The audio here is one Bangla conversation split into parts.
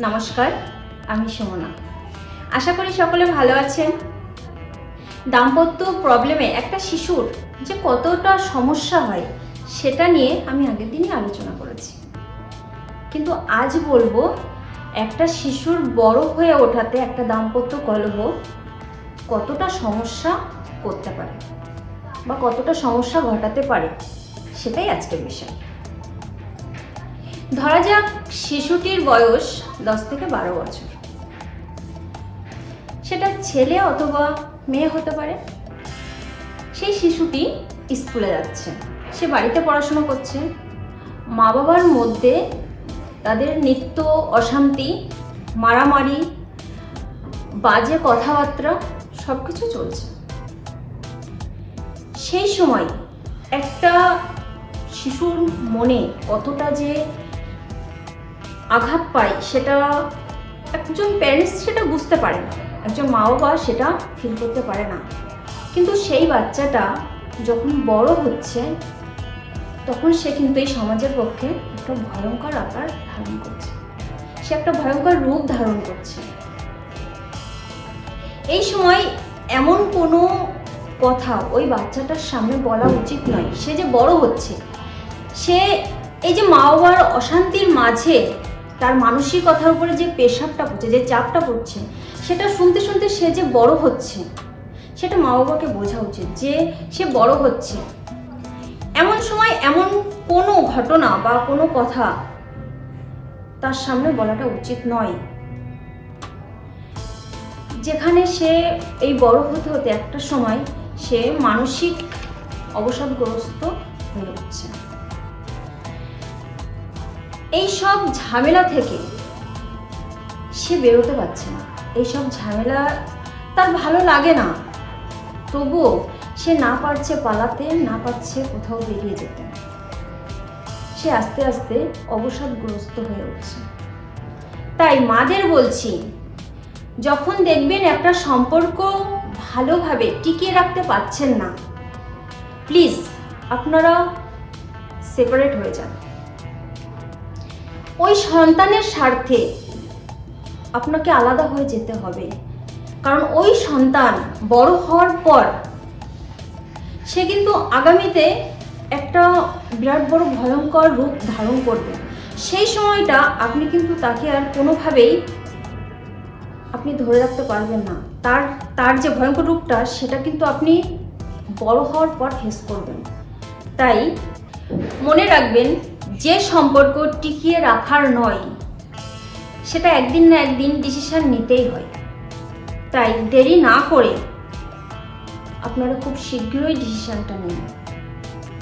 নমস্কার, আমি সুমনা। আশা করি সকলে ভালো আছেন। দাম্পত্য প্রবলেমে একটা শিশুর যে কতটা সমস্যা হয়, সেটা নিয়ে আমি আগের দিনই আলোচনা করেছি। কিন্তু আজ বলব, একটা শিশুর বড় হয়ে ওঠাতে একটা দাম্পত্য কলহ কতটা সমস্যা করতে পারে বা কতটা সমস্যা ঘটাতে পারে, সেটাই আজকের বিষয়। ধরা যাক শিশুটির বয়স দশ থেকে বারো বছর। সেটা ছেলে অথবা মেয়ে হতে পারে। সেই শিশুটি স্কুলে যাচ্ছে, সে বাড়িতে পড়াশোনা করছে। মা বাবার মধ্যে তাদের নিত্য অশান্তি, মারামারি, বাজে কথাবার্তা সব কিছু চলছে। সেই সময় একটা শিশুর মনে কতটা যে আঘাত পায়, সেটা একজন প্যারেন্টস সেটা বুঝতে পারে না। একজন মা বাবা সেটা ফিল করতে পারে না। কিন্তু সেই বাচ্চাটা যখন বড় হচ্ছে, তখন সে কিন্তু এই সমাজের পক্ষে একটা ভয়ঙ্কর আকার ধারণ করছে। সে একটা ভয়ঙ্কর রূপ ধারণ করছে। এই সময় এমন কোনো কথা ওই বাচ্চাটার সামনে বলা উচিত নয়। সে যে বড় হচ্ছে, সে এই যে মা বাবার অশান্তির মাঝে তার মানসিকতার উপরে যে পেশাবটা পড়ছে, যে চাপটা পড়ছে, সেটা শুনতে শুনতে সে যে বড় হচ্ছে, সেটা মা বাবাকে বোঝা উচিত যে সে বড় হচ্ছে। এমন সময় এমন কোনো ঘটনা বা কোনো কথা তার সামনে বলাটা উচিত নয়। যেখানে সে এই বড় হতে হতে একটা সময় সে মানসিক অবসাদগ্রস্ত হয়ে উঠছে। এই সব ঝামেলা থেকে সে বেরোতে পারছে না। এইসব ঝামেলা তার ভালো লাগে না। তবুও সে না পারছে পালাতে, না পারছে কোথাও বেরিয়ে যেতে। সে আস্তে আস্তে অবসাদগ্রস্ত হয়ে উঠছে। তাই মাদের বলছি, যখন দেখবেন একটা সম্পর্ক ভালোভাবে টিকিয়ে রাখতে পারছেন না, প্লিজ আপনারা সেপারেট হয়ে যান। ওই সন্তানের স্বার্থে আপনাকে আলাদা হয়ে যেতে হবে। কারণ ওই সন্তান বড় হওয়ার পর সে কিন্তু আগামীতে একটা বিরাট বড় ভয়ঙ্কর রূপ ধারণ করবে। সেই সময়টা আপনি কিন্তু তাকে আর কোনোভাবেই আপনি ধরে রাখতে পারবেন না। তার তার যে ভয়ঙ্কর রূপটা, সেটা কিন্তু আপনি বড় হওয়ার পর ফেস করবেন। তাই মনে রাখবেন যে সম্পর্ক টিকিয়ে রাখার নয়, সেটা একদিন না একদিন ডিসিশন নিতেই হয়। তাই দেরি না করে আপনারা খুব শীঘ্রই ডিসিশনটা নিন।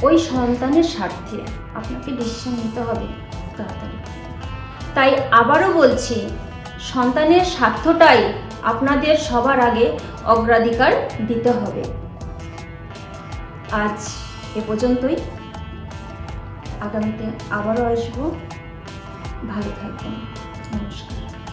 ওই সন্তানের স্বার্থে আপনাকে ডিসিশন নিতে হবে তাড়াতাড়ি। তাই আবারও বলছি, সন্তানের স্বার্থটাই আপনাদের সবার আগে অগ্রাধিকার দিতে হবে। আজ এ পর্যন্তই। আগামীতে আবারও আসব। ভালো থাকবেন। নমস্কার।